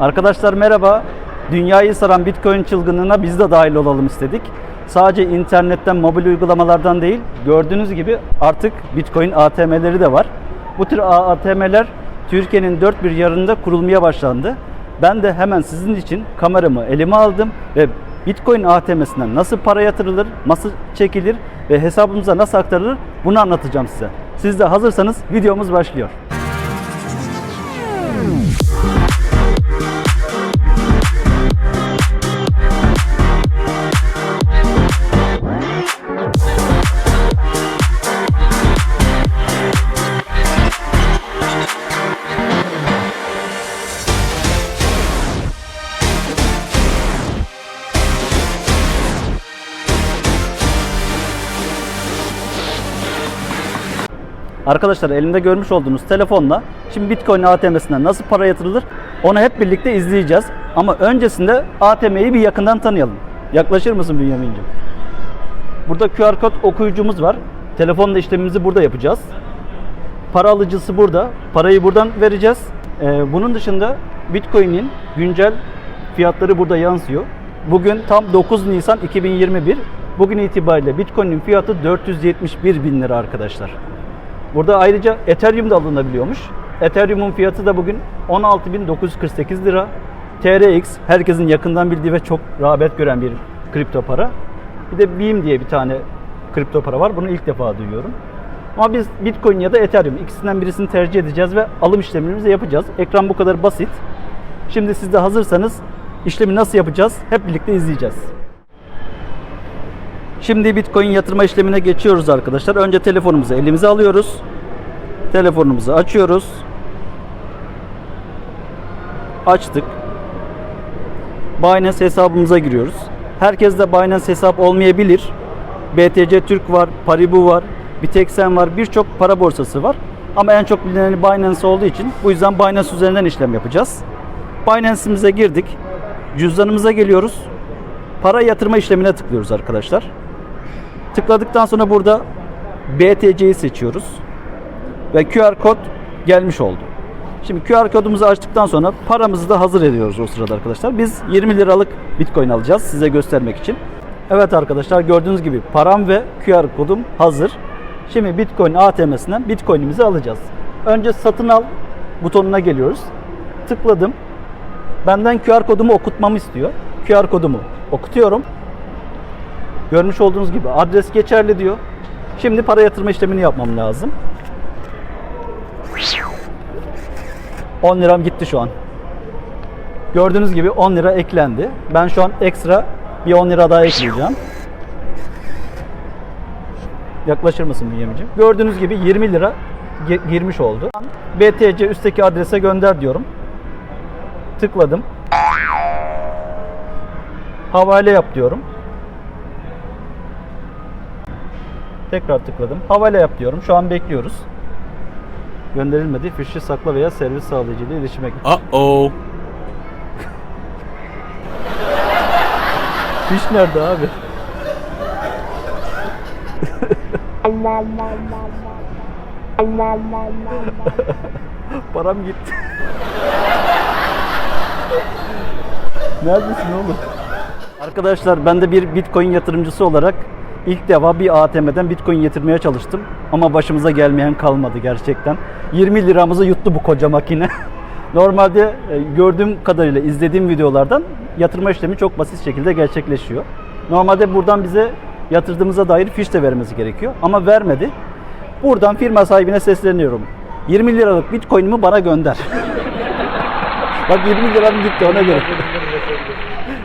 Arkadaşlar merhaba. Dünyayı saran Bitcoin çılgınlığına biz de dahil olalım istedik. Sadece internetten, mobil uygulamalardan değil, gördüğünüz gibi artık Bitcoin ATM'leri de var. Bu tür ATM'ler Türkiye'nin dört bir yarında kurulmaya başlandı. Ben de hemen sizin için kameramı elime aldım ve Bitcoin ATM'sinden nasıl para yatırılır, nasıl çekilir ve hesabımıza nasıl aktarılır bunu anlatacağım size. Siz de hazırsanız videomuz başlıyor. Arkadaşlar elimde görmüş olduğunuz telefonla şimdi Bitcoin ATM'sinden nasıl para yatırılır onu hep birlikte izleyeceğiz. Ama öncesinde ATM'yi bir yakından tanıyalım. Yaklaşır mısın Bünyamin'ciğim? Burada QR kod okuyucumuz var. Telefonla işlemimizi burada yapacağız. Para alıcısı burada. Parayı buradan vereceğiz. Ee, bunun dışında Bitcoin'in güncel fiyatları burada yansıyor. Bugün tam 9 Nisan 2021. Bugün itibariyle Bitcoin'in fiyatı 471 bin lira arkadaşlar. Burada ayrıca Ethereum da alınabiliyormuş. Ethereum'un fiyatı da bugün 16.948 lira. TRX herkesin yakından bildiği ve çok rağbet gören bir kripto para. Bir de Beam diye bir tane kripto para var. Bunu ilk defa duyuyorum. Ama biz Bitcoin ya da Ethereum ikisinden birisini tercih edeceğiz ve alım işlemlerimizi yapacağız. Ekran bu kadar basit. Şimdi siz de hazırsanız işlemi nasıl yapacağız hep birlikte izleyeceğiz. Şimdi Bitcoin yatırma işlemine geçiyoruz arkadaşlar. Önce telefonumuzu elimize alıyoruz. Telefonumuzu açıyoruz. Açtık. Binance hesabımıza giriyoruz. Herkes de Binance hesap olmayabilir. BTC Türk var, Paribu var, Bitexen var, birçok para borsası var. Ama en çok bilineni Binance olduğu için bu yüzden Binance üzerinden işlem yapacağız. Binance'imize girdik. Cüzdanımıza geliyoruz. Para yatırma işlemine tıklıyoruz arkadaşlar. Tıkladıktan sonra burada BTC'yi seçiyoruz. Ve QR kod gelmiş oldu. Şimdi QR kodumuzu açtıktan sonra paramızı da hazır ediyoruz o sırada arkadaşlar. Biz 20 liralık Bitcoin alacağız size göstermek için. Evet arkadaşlar gördüğünüz gibi param ve QR kodum hazır. Şimdi Bitcoin ATM'sinden Bitcoin'imizi alacağız. Önce satın al butonuna geliyoruz. Tıkladım. Benden QR kodumu okutmamı istiyor. QR kodumu okutuyorum. Görmüş olduğunuz gibi adres geçerli diyor. Şimdi para yatırma işlemini yapmam lazım. 10 liram gitti şu an. Gördüğünüz gibi 10 lira eklendi. Ben şu an ekstra bir 10 lira daha ekleyeceğim. Yaklaşır mısın Bünyamin'ciğim? Gördüğünüz gibi 20 lira girmiş oldu. BTC üstteki adrese gönder diyorum. Tıkladım. Havale yap diyorum. Tekrar tıkladım. Havale yap diyorum. Şu an bekliyoruz. Gönderilmedi. Fişi sakla veya servis sağlayıcıyla iletişime geç. Uh-oh. Fiş nerede abi? Param gitti. Neredesin oğlum? Arkadaşlar ben de bir Bitcoin yatırımcısı olarak ilk defa bir ATM'den Bitcoin yatırmaya çalıştım. Ama başımıza gelmeyen kalmadı gerçekten. 20 liramızı yuttu bu koca makine. Normalde e, gördüğüm kadarıyla izlediğim videolardan yatırma işlemi çok basit şekilde gerçekleşiyor. Normalde buradan bize yatırdığımıza dair fiş de vermesi gerekiyor ama vermedi. Buradan firma sahibine sesleniyorum. 20 liralık Bitcoin'imi bana gönder. Bak 20 liram gitti ona.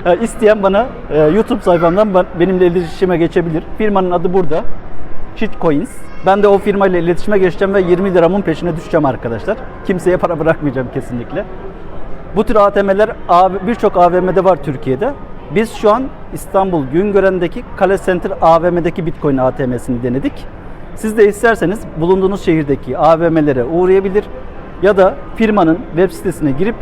Ha, İsteyen bana e, YouTube sayfamdan ben- benimle iletişime geçebilir. Firmanın adı burada. Shitcoins. Ben de o firmayla iletişime geçeceğim ve 20 liramın peşine düşeceğim arkadaşlar. Kimseye para bırakmayacağım kesinlikle. Bu tür ATM'ler birçok AVM'de var Türkiye'de. Biz şu an İstanbul Güngören'deki Kale Center AVM'deki Bitcoin ATM'sini denedik. Siz de isterseniz bulunduğunuz şehirdeki AVM'lere uğrayabilir ya da firmanın web sitesine girip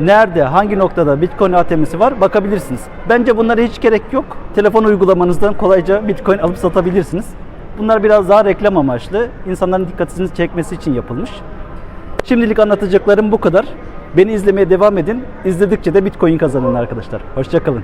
nerede, hangi noktada Bitcoin ATM'si var bakabilirsiniz. Bence bunlara hiç gerek yok. Telefon uygulamanızdan kolayca Bitcoin alıp satabilirsiniz. Bunlar biraz daha reklam amaçlı. insanların dikkatini çekmesi için yapılmış. Şimdilik anlatacaklarım bu kadar. Beni izlemeye devam edin. İzledikçe de Bitcoin kazanın arkadaşlar. Hoşçakalın.